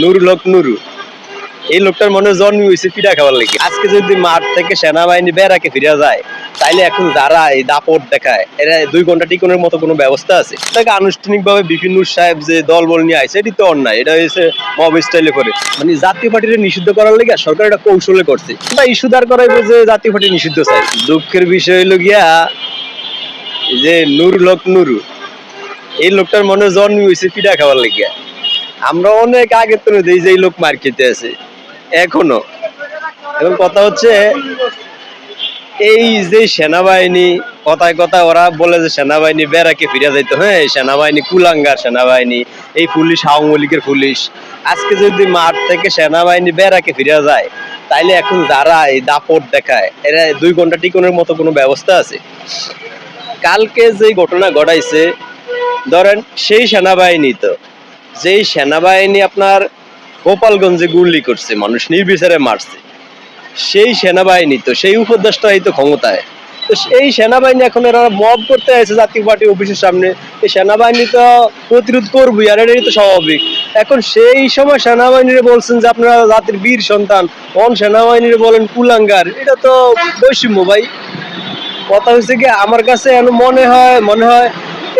নুরুল হক নুরু। এই লোকটার মনে জন্ম হয়েছে পিঠা খাওয়ার লেগে। আজকে যদি মাঠ থেকে সেনাবাহিনী বেড়াকে ফিরে যায়, তাইলে এখন যারা এই দাপট দেখায়, এরা দুই ঘণ্টা টিকনের মতো কোনো ব্যবস্থা আছে? তাকে আনুষ্ঠানিকভাবে বিপিনুর সাহেব যে দল বল নিয়ে আইছে, এটি তো অন্যায়। এটা হয়েছে মব স্টাইলে করে। মানে জাতীয় পার্টিকে নিষিদ্ধ করার লেগে সরকার এটা কৌশলে করছে। বা ইস্যু দাঁড় করাইবো যে জাতীয় পার্টি নিষিদ্ধ চাই। দুঃখের বিষয় হলো গিয়া যে নুরুল হক নুরু। এই লোকটার মনে জন্ম হয়েছে পিঠা খাওয়ার লেগে। আমরা অনেক আগে তো দিই যে লোক মার খেতে আছে, এখনও। এবং কথা হচ্ছে, এই যে সেনাবাহিনী, কথায় কথা ওরা বলে যে সেনাবাহিনী বেড়াকে ফিরে যাইতো। হ্যাঁ সেনাবাহিনী কুলাঙ্গার সেনাবাহিনী, এই পুলিশ, আওয়ামী লীগের পুলিশ। আজকে যদি মাঠ থেকে সেনাবাহিনী বেড়াকে ফিরে যায়, তাইলে এখন যারা এই দাপট দেখায়, এরা দুই ঘণ্টা টিকনের মতো কোনো ব্যবস্থা আছে? কালকে যে ঘটনা ঘটাইছে, ধরেন সেই সেনাবাহিনী তো যেই সেনাবাহিনী আপনার গোপালগঞ্জে গুলি করছে, মানুষ নির্বিচারে মারছে, সেই সেনাবাহিনী তো, সেই উপদেষ্টাই তো ক্ষমতায়। তো এই সেনাবাহিনী এখন এরা মব করতে আছে জাতীয় পার্টি অফিসের সামনে। এই সেনাবাহিনী তো প্রতিরোধ করবই, আর এটাই তো স্বাভাবিক। এখন সেই সময় সেনাবাহিনীরে বলছেন যে আপনারা জাতির বীর সন্তান, অন সেনাবাহিনীরে বলেন কুলাঙ্গার, এটা তো বৈষম্য ভাই। কথা হচ্ছে কি, আমার কাছে মনে হয় মনে হয়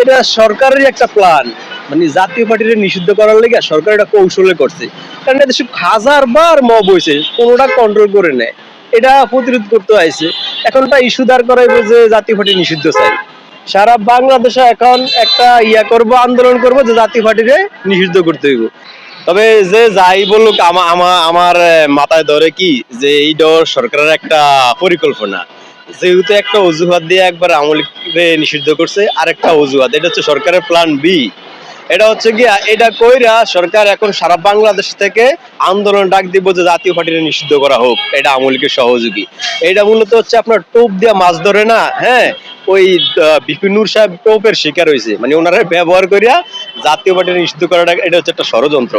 এটা সরকারের একটা প্ল্যান মানে জাতীয় পার্টির নিষিদ্ধ করার লেগে সরকার এটা কৌশলে করছে। কারণ সব হাজার বার মব হয়েছে, কোনোটা কন্ট্রোল করে নেয়। এটা প্রতিরোধ করতে আইছে এখন একটা ইস্যু দাঁড় করাইবো যে জাতীয় পার্টি নিষিদ্ধ চাই। সারা বাংলাদেশে এখন একটা ইয়া করব, আন্দোলন করব যে জাতীয় পার্টিরে নিষিদ্ধ করতে হইব। তবে যে যাই বলুক, আমা, আমা- আমার মাথায় ধরে কি যে এই এইটা সরকারের একটা পরিকল্পনা। যেহেতু একটা অজুহাত দিয়ে একবার আমলিকে নিষিদ্ধ করছে আর একটা অজুহাত। এটা হচ্ছে সরকারের প্ল্যান বি এটা হচ্ছে গিয়া, এটা কইরা সরকার এখন সারা বাংলাদেশ থেকে আন্দোলন ডাক দিব যে জাতীয় পার্টিকে নিষিদ্ধ করা হোক। এটা আমলিকে সহযোগী। এটা মূলত হচ্ছে আপনার টোপ দিয়া মাছ ধরে না হ্যাঁ? ওই বিপিনুর সাহেব টোপের শিকার হয়েছে মানে ওনারা ব্যবহার করিয়া জাতীয় পার্টি নিষিদ্ধ করাটা, এটা হচ্ছে একটা ষড়যন্ত্র।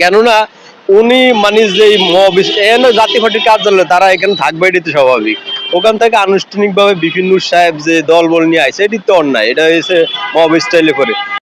কেননা, উনি মানে যে এখানে জাতীয় পার্টির কার্যালয়, তারা এখানে থাকবে এটি তো স্বাভাবিক। ওখান থেকে আনুষ্ঠানিকভাবে বিপিনুর সাহেব যে দল বল নিয়ে আইছে, এটি তো অন্যায়। এটা হয়েছে মব স্টাইলে করে।